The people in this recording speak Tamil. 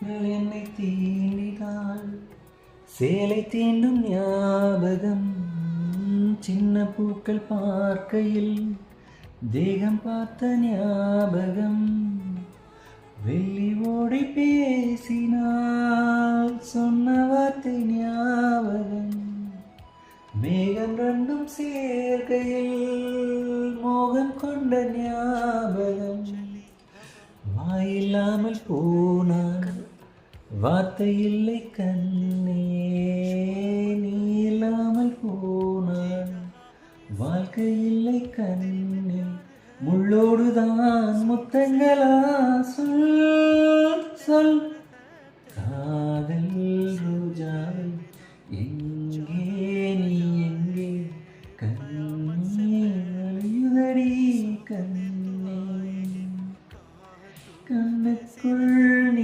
என்னை தீண்டினாள் சேலை தீண்டும் ஞாபகம் சின்ன பூக்கள் பார்க்கையில் தேகம் பார்த்த ஞாபகம். வெள்ளி ஓடி பேசினால் சொன்ன வார்த்தை ஞாபகம். மேகம் ரெண்டும் சேர்க்கையில் மோகம் கொண்ட ஞாபகம். வாயில்லாமல் போனான் வார்த்தை இல்லை கண்ணையே நீ இல்லாமல் போனான். வாழ்க்கை இல்லை கண்ணே முள்ளோடுதான் முத்தங்களா? சொல் சொல். காதல் ரோஜாவை எங்கே நீ எங்கே? கண்ணே அழியுதடி கண்ணே. கண்ணுக்குள்